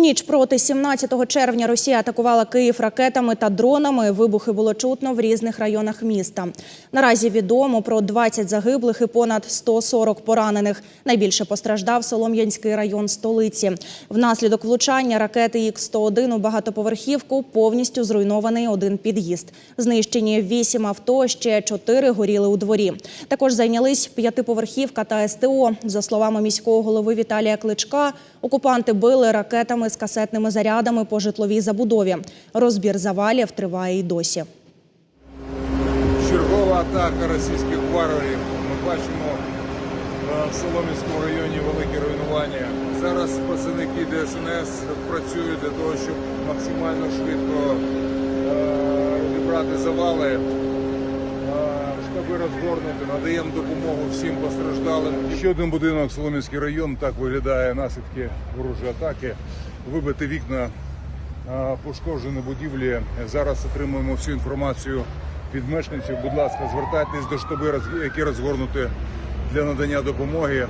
Ніч проти 17 червня Росія атакувала Київ ракетами та дронами. Вибухи було чутно в різних районах міста. Наразі відомо про 20 загиблих і понад 140 поранених. Найбільше постраждав Солом'янський район столиці. Внаслідок влучання ракети Х-101 у багатоповерхівку повністю зруйнований один під'їзд. Знищені 8 авто, ще 4 горіли у дворі. Також зайнялись п'ятиповерхівка та СТО. За словами міського голови Віталія Кличка, окупанти били ракетами з касетними зарядами по житловій забудові. Розбір завалів триває й досі. Чергова атака російських варварів. Ми бачимо е, в Солом'янському районі великі руйнування. Зараз працівники ДСНС працюють для того, щоб максимально швидко е, зібрати завали, е, штаби розгорнути, надаємо допомогу всім постраждалим. Ще один будинок Солом'янський район так виглядає наслідки ворожої атаки. Вибити вікна пошкоджені будівлі. Зараз отримуємо всю інформацію від мешканців. Будь ласка, звертайтесь до штаби, які розгорнуті для надання допомоги. Е,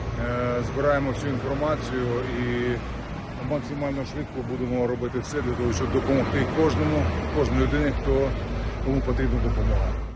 Збираємо всю інформацію і максимально швидко будемо робити все для того, щоб допомогти кожному, кожній людині, хто кому потрібна допомога.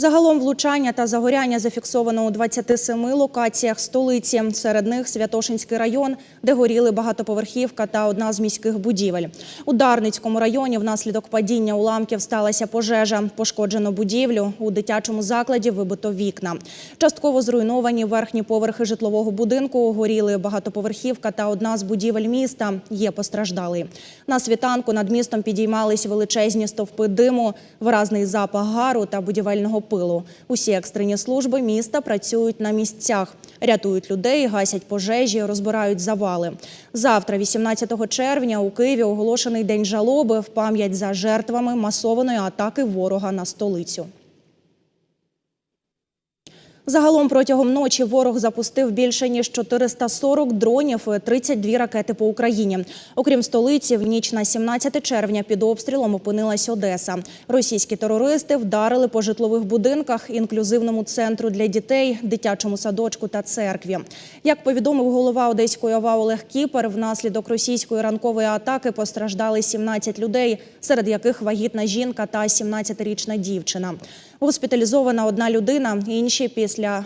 Загалом влучання та загоряння зафіксовано у 27 локаціях столиці. Серед них Святошинський район, де горіли багатоповерхівка та одна з міських будівель. У Дарницькому районі внаслідок падіння уламків сталася пожежа. Пошкоджено будівлю. У дитячому закладі вибито вікна. Частково зруйновані верхні поверхи житлового будинку. Горіли багатоповерхівка та одна з будівель міста. Є постраждалий. На світанку над містом підіймались величезні стовпи диму, виразний запах гару та будівельного пилу. Усі екстрені служби міста працюють на місцях, рятують людей, гасять пожежі, розбирають завали. Завтра, 18 червня, у Києві оголошений день жалоби в пам'ять за жертвами масованої атаки ворога на столицю. Загалом протягом ночі ворог запустив більше ніж 440 дронів, і 32 ракети по Україні. Окрім столиці, в ніч на 17 червня під обстрілом опинилась Одеса. Російські терористи вдарили по житлових будинках, інклюзивному центру для дітей, дитячому садочку та церкві. Як повідомив голова Одеської ОВА Олег Кіпер, внаслідок російської ранкової атаки постраждали 17 людей, серед яких вагітна жінка та 17-річна дівчина. Госпіталізована одна людина, інші після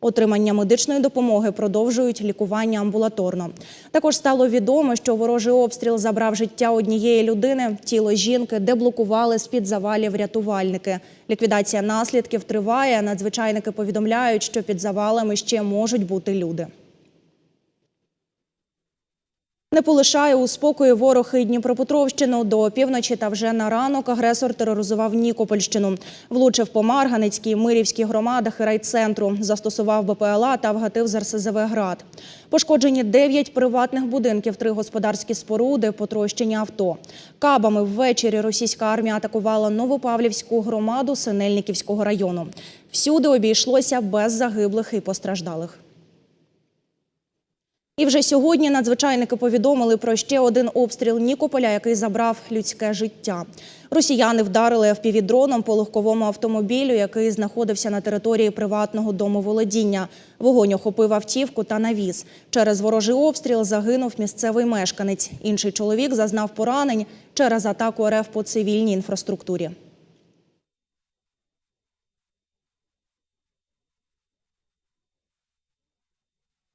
отримання медичної допомоги продовжують лікування амбулаторно. Також стало відомо, що ворожий обстріл забрав життя однієї людини. Тіло жінки деблокували з-під завалів рятувальники. Ліквідація наслідків триває. Надзвичайники повідомляють, що під завалами ще можуть бути люди. Не полишає у спокої ворог Дніпропетровщину. До опівночі та вже на ранок агресор тероризував Нікопольщину. Влучив по Марганецькій, Мирівській громадах і райцентру. Застосував БПЛА та вгатив з РСЗВ «Град». Пошкоджені 9 приватних будинків, три господарські споруди, потрощені авто. Кабами ввечері російська армія атакувала Новопавлівську громаду Синельниківського району. Всюди обійшлося без загиблих і постраждалих. І вже сьогодні надзвичайники повідомили про ще один обстріл Нікополя, який забрав людське життя. Росіяни вдарили FPV-дроном по легковому автомобілю, який знаходився на території приватного дому володіння. Вогонь охопив автівку та навіс. Через ворожий обстріл загинув місцевий мешканець. Інший чоловік зазнав поранень через атаку РФ по цивільній інфраструктурі.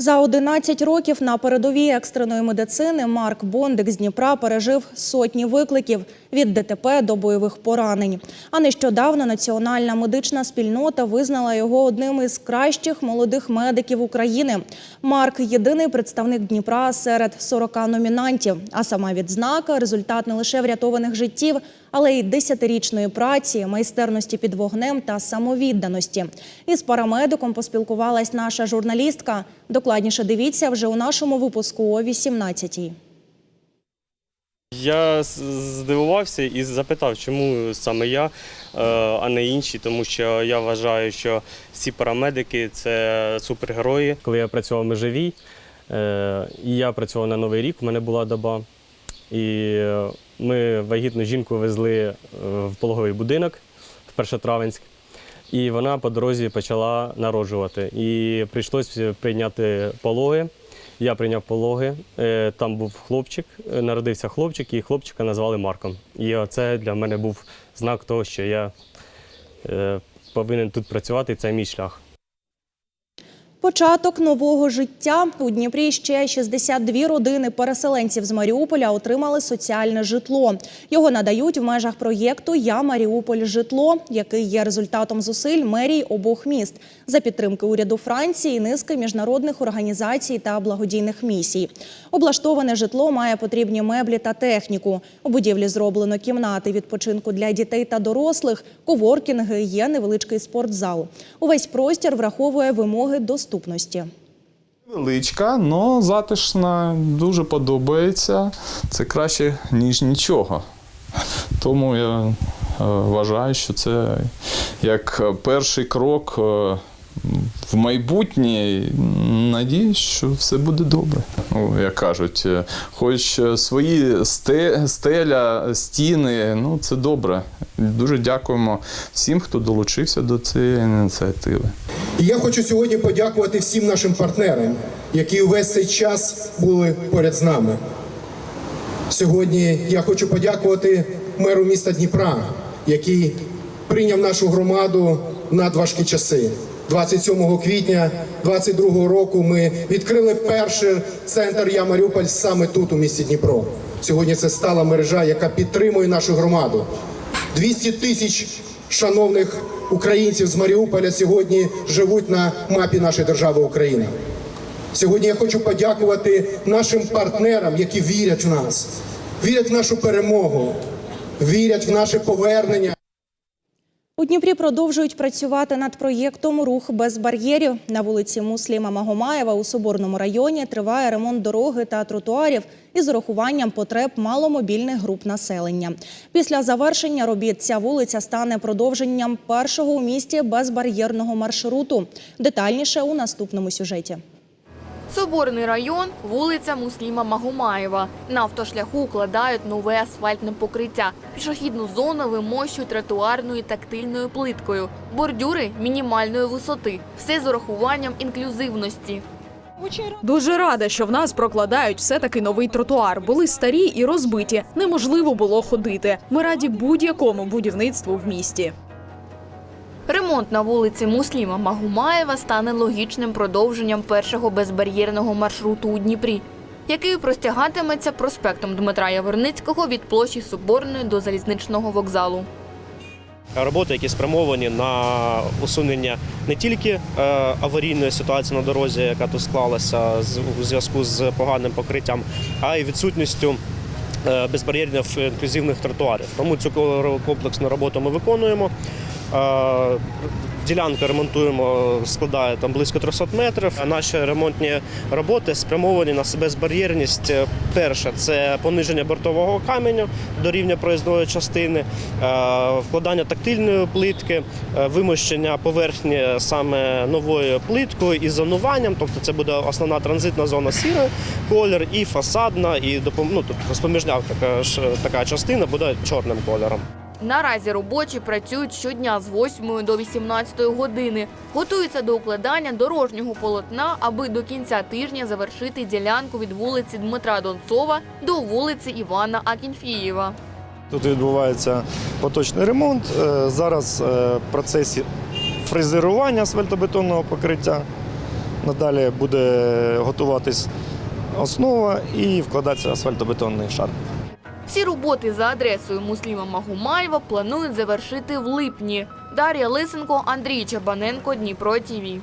За 11 років на передовій екстреної медицини Марк Бондик з Дніпра пережив сотні викликів від ДТП до бойових поранень. А нещодавно національна медична спільнота визнала його одним із кращих молодих медиків України. Марк єдиний представник Дніпра серед 40 номінантів. А сама відзнака результат не лише врятованих життів, але й десятирічної праці, майстерності під вогнем та самовідданості. Із парамедиком поспілкувалась наша журналістка. Докладніше дивіться вже у нашому випуску о 18-й. Я здивувався і запитав, чому саме я, е, а не інші, тому що я вважаю, що всі парамедики це супергерої. Коли я працював в межовій, е, і я працював на Новий рік, у мене була доба. І ми вагітну жінку везли е, в пологовий будинок в Першотравенськ. і вона по дорозі почала народжувати. І прийшлося прийняти пологи. Я прийняв пологи. Е, Там був хлопчик, е, народився хлопчик, і хлопчика назвали Марком. І це для мене був знак того, що я повинен тут працювати, і це мій шлях. Початок нового життя у Дніпрі ще 62 родини переселенців з Маріуполя отримали соціальне житло. Його надають в межах проєкту Я Маріуполь житло, який є результатом зусиль мерій обох міст за підтримки уряду Франції, низки міжнародних організацій та благодійних місій. Облаштоване житло має потрібні меблі та техніку. У будівлі зроблено кімнати відпочинку для дітей та дорослих, коворкінги, є невеличкий спортзал. Увесь простір враховує вимоги доступності. Величка, але затишна, дуже подобається. Це краще, ніж нічого. Тому я е, вважаю, що це як перший крок е, в майбутнє. Надіюсь, що все буде добре. Ну, як кажуть, е, хоч свої стеля, стіни, ну це добре. Дуже дякуємо всім, хто долучився до цієї ініціативи. І я хочу сьогодні подякувати всім нашим партнерам, які увесь цей час були поряд з нами. Сьогодні я хочу подякувати меру міста Дніпра, який прийняв нашу громаду в надважкі часи. 27 квітня 22 року ми відкрили перший центр Я Маріуполь саме тут, у місті Дніпро. Сьогодні це стала мережа, яка підтримує нашу громаду. 200 тисяч шановних українців з Маріуполя сьогодні живуть на мапі нашої держави Україна. Сьогодні я хочу подякувати нашим партнерам, які вірять в нас, вірять в нашу перемогу, вірять в наше повернення. У Дніпрі продовжують працювати над проєктом Рух без бар'єрів. На вулиці Мусліма Магомаєва у Соборному районі триває ремонт дороги та тротуарів із урахуванням потреб маломобільних груп населення. Після завершення робіт ця вулиця стане продовженням першого у місті безбар'єрного маршруту. Детальніше у наступному сюжеті. Соборний район, вулиця Мусліма Магомаєва. На автошляху укладають нове асфальтне покриття. Пішохідну зону вимощують тротуарною тактильною плиткою. Бордюри мінімальної висоти. Все з урахуванням інклюзивності. Дуже рада, що в нас прокладають все-таки новий тротуар. Були старі і розбиті. Неможливо було ходити. Ми раді будь-якому будівництву в місті. Ремонт на вулиці Мусліма Магомаєва стане логічним продовженням першого безбар'єрного маршруту у Дніпрі, який простягатиметься проспектом Дмитра Яворницького від площі Соборної до залізничного вокзалу. роботи, які спрямовані на усунення не тільки е, аварійної ситуації на дорозі, яка тут склалася у зв'язку з поганим покриттям, а й відсутністю е, безбар'єрних інклюзивних тротуарів. Тому цю ко- комплексну роботу ми виконуємо. Е, Ділянку ремонтуємо, складає там близько 300 метрів. А Наші ремонтні роботи спрямовані на безбар'єрність. Перше це пониження бортового каменю до рівня проїзної частини, е, вкладання тактильної плитки, е, вимощення поверхні саме новою плиткою і зонуванням. Тобто це буде основна транзитна зона сірий колір, і фасадна, і допом... ну, тобто споміжняк така, така частина буде чорним кольором. Наразі робочі працюють щодня з 8 до 18 години. Готуються до укладання дорожнього полотна, аби до кінця тижня завершити ділянку від вулиці Дмитра Донцова до вулиці Івана Акінфієва. Тут відбувається поточний ремонт. Е, Зараз е, в процесі фрезерування асфальтобетонного покриття. Надалі буде готуватись основа і вкладатися асфальтобетонний шар. Всі роботи за адресою Мусліма Магумаєва планують завершити в липні. Дар'я Лисенко, Андрій Чабаненко, Дніпро ТІВІ.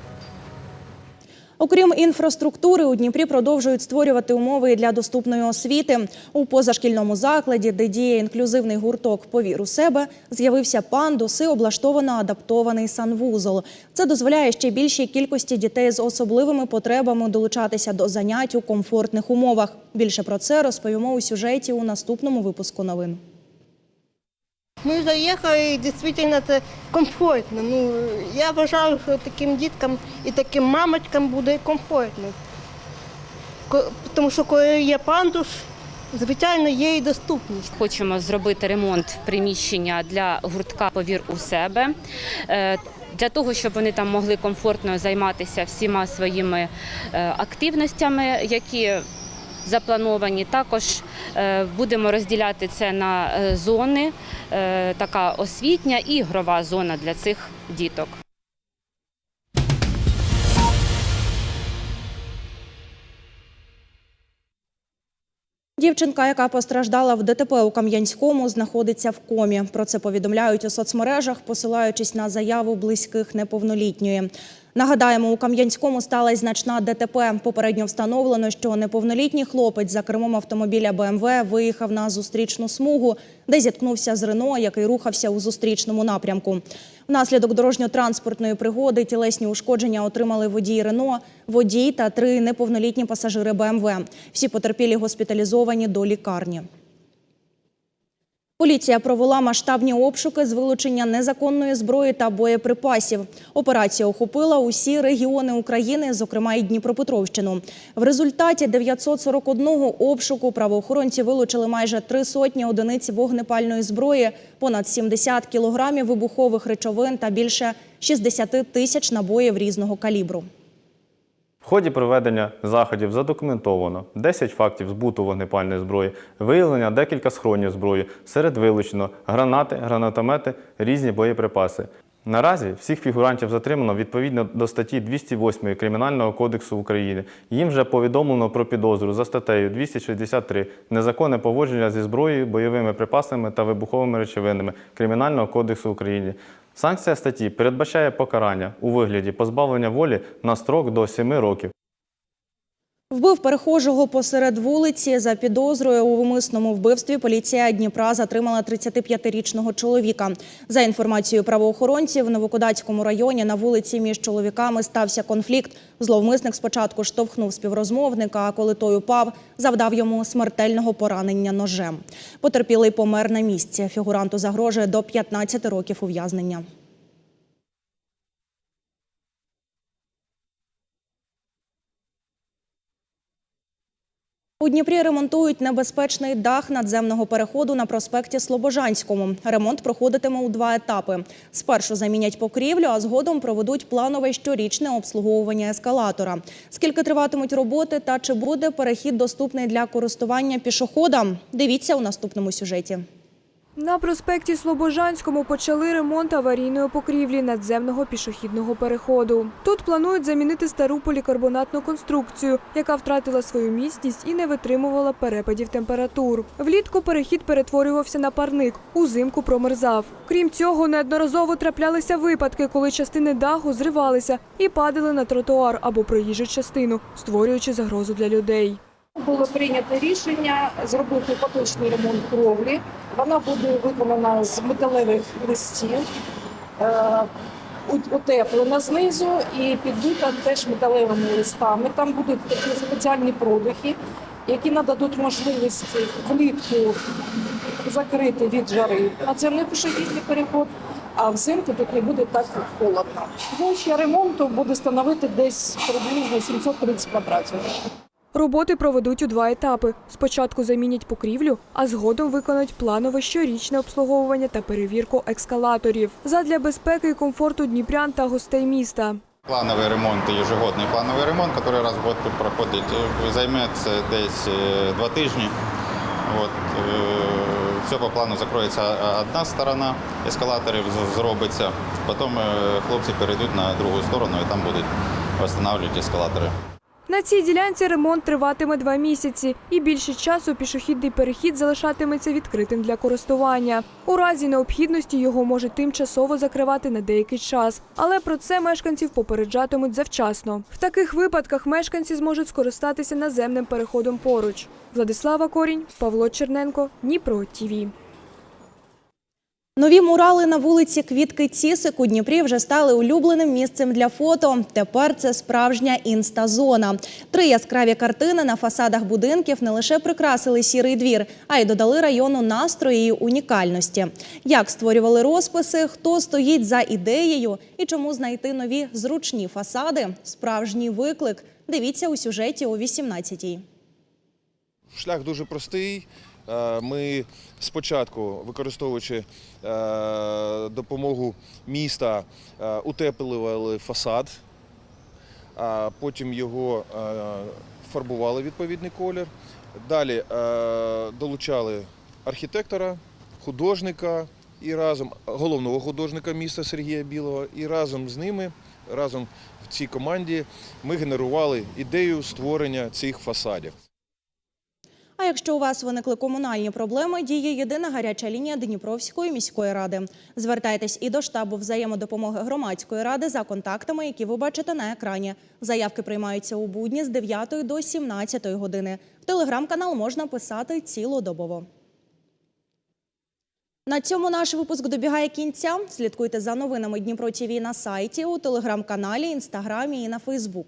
Окрім інфраструктури, у Дніпрі продовжують створювати умови для доступної освіти. У позашкільному закладі, де діє інклюзивний гурток Повір у себе, з'явився пандус і облаштовано адаптований санвузол. Це дозволяє ще більшій кількості дітей з особливими потребами долучатися до занять у комфортних умовах. Більше про це розповімо у сюжеті у наступному випуску новин. Ми заїхали і дійсно це комфортно. Ну, я вважаю, що таким діткам і таким мамочкам буде комфортно. Тому що коли є пандус, звичайно, є і доступність. Хочемо зробити ремонт приміщення для гуртка Повір у себе. Е, для того, щоб вони там могли комфортно займатися всіма своїми е, активностями, які заплановані. Також е, будемо розділяти це на е, зони, е, така освітня і ігрова зона для цих діток. Дівчинка, яка постраждала в ДТП у Кам'янському, знаходиться в комі. Про це повідомляють у соцмережах, посилаючись на заяву близьких неповнолітньої. Нагадаємо, у Кам'янському сталася значна ДТП. Попередньо встановлено, що неповнолітній хлопець за кермом автомобіля БМВ виїхав на зустрічну смугу, де зіткнувся з Рено, який рухався у зустрічному напрямку. Внаслідок дорожньо-транспортної пригоди тілесні ушкодження отримали водій Рено, водій та три неповнолітні пасажири БМВ. Всі потерпілі госпіталізовані до лікарні. Поліція провела масштабні обшуки з вилучення незаконної зброї та боєприпасів. Операція охопила усі регіони України, зокрема і Дніпропетровщину. В результаті 941 обшуку правоохоронці вилучили майже три сотні одиниць вогнепальної зброї, понад 70 кілограмів вибухових речовин та більше 60 тисяч набоїв різного калібру. В ході проведення заходів задокументовано 10 фактів збуту вогнепальної зброї, виявлення декілька схронів зброї, серед вилучено гранати, гранатомети, різні боєприпаси. Наразі всіх фігурантів затримано відповідно до статті 208 Кримінального кодексу України. Їм вже повідомлено про підозру за статтею 263 незаконне поводження зі зброєю, бойовими припасами та вибуховими речовинами Кримінального кодексу України. Санкція статті передбачає покарання у вигляді позбавлення волі на строк до 7 років. Вбив перехожого посеред вулиці за підозрою у вмисному вбивстві. Поліція Дніпра затримала 35-річного чоловіка. За інформацією правоохоронців, в Новокодацькому районі на вулиці між чоловіками стався конфлікт. Зловмисник спочатку штовхнув співрозмовника, а коли той упав, завдав йому смертельного поранення ножем. Потерпілий помер на місці. Фігуранту загрожує до 15 років ув'язнення. У Дніпрі ремонтують небезпечний дах надземного переходу на проспекті Слобожанському. Ремонт проходитиме у два етапи. Спершу замінять покрівлю, а згодом проведуть планове щорічне обслуговування ескалатора. Скільки триватимуть роботи та чи буде перехід доступний для користування пішоходам? Дивіться у наступному сюжеті. На проспекті Слобожанському почали ремонт аварійної покрівлі надземного пішохідного переходу. Тут планують замінити стару полікарбонатну конструкцію, яка втратила свою міцність і не витримувала перепадів температур. Влітку перехід перетворювався на парник, узимку промерзав. Крім цього, неодноразово траплялися випадки, коли частини даху зривалися і падали на тротуар або проїжджу частину, створюючи загрозу для людей. Було прийнято рішення зробити поточний ремонт кровлі. Вона буде виконана з металевих листів, е, утеплена знизу і підбита теж металевими листами. Там будуть такі спеціальні продухи, які нададуть можливість влітку закрити від жари надземний пішохідний переход. А взимку тут не буде так холодно. Площа ремонту буде становити десь приблизно 730 квадратів. Роботи проведуть у два етапи. Спочатку замінять покрівлю, а згодом виконають планове щорічне обслуговування та перевірку ескалаторів задля безпеки і комфорту дніпрян та гостей міста. Плановый ремонт, ежегодный плановый ремонт, который раз в год тут проходить, е, займеться десь е, два тижні. От, е, все по плану закроється одна сторона ескалаторів, з- зробиться. Потім е, хлопці перейдуть на другу сторону і там будуть встановлювати ескалатори. На цій ділянці ремонт триватиме два місяці, і більше часу пішохідний перехід залишатиметься відкритим для користування. У разі необхідності його можуть тимчасово закривати на деякий час, але про це мешканців попереджатимуть завчасно. В таких випадках мешканці зможуть скористатися наземним переходом поруч. Владислава Корінь, Павло Черненко, Дніпро ТІВІ. Нові мурали на вулиці Квітки Цісик у Дніпрі вже стали улюбленим місцем для фото. Тепер це справжня інстазона. Три яскраві картини на фасадах будинків не лише прикрасили сірий двір, а й додали району настрої і унікальності. Як створювали розписи, хто стоїть за ідеєю і чому знайти нові зручні фасади? Справжній виклик. Дивіться у сюжеті о 18-й. Шлях дуже простий. Е, Ми спочатку, використовуючи е, допомогу міста, е, утеплювали фасад, а потім його фарбували відповідний колір. Далі долучали архітектора, художника і разом головного художника міста Сергія Білого, і разом з ними, разом в цій команді, ми генерували ідею створення цих фасадів. А якщо у вас виникли комунальні проблеми, діє єдина гаряча лінія Дніпровської міської ради. Звертайтесь і до штабу взаємодопомоги громадської ради за контактами, які ви бачите на екрані. Заявки приймаються у будні з 9 до 17 години. В телеграм-канал можна писати цілодобово. На цьому наш випуск добігає кінця. Слідкуйте за новинами Дніпро ТІВІ на сайті, у телеграм-каналі, інстаграмі і на Фейсбук.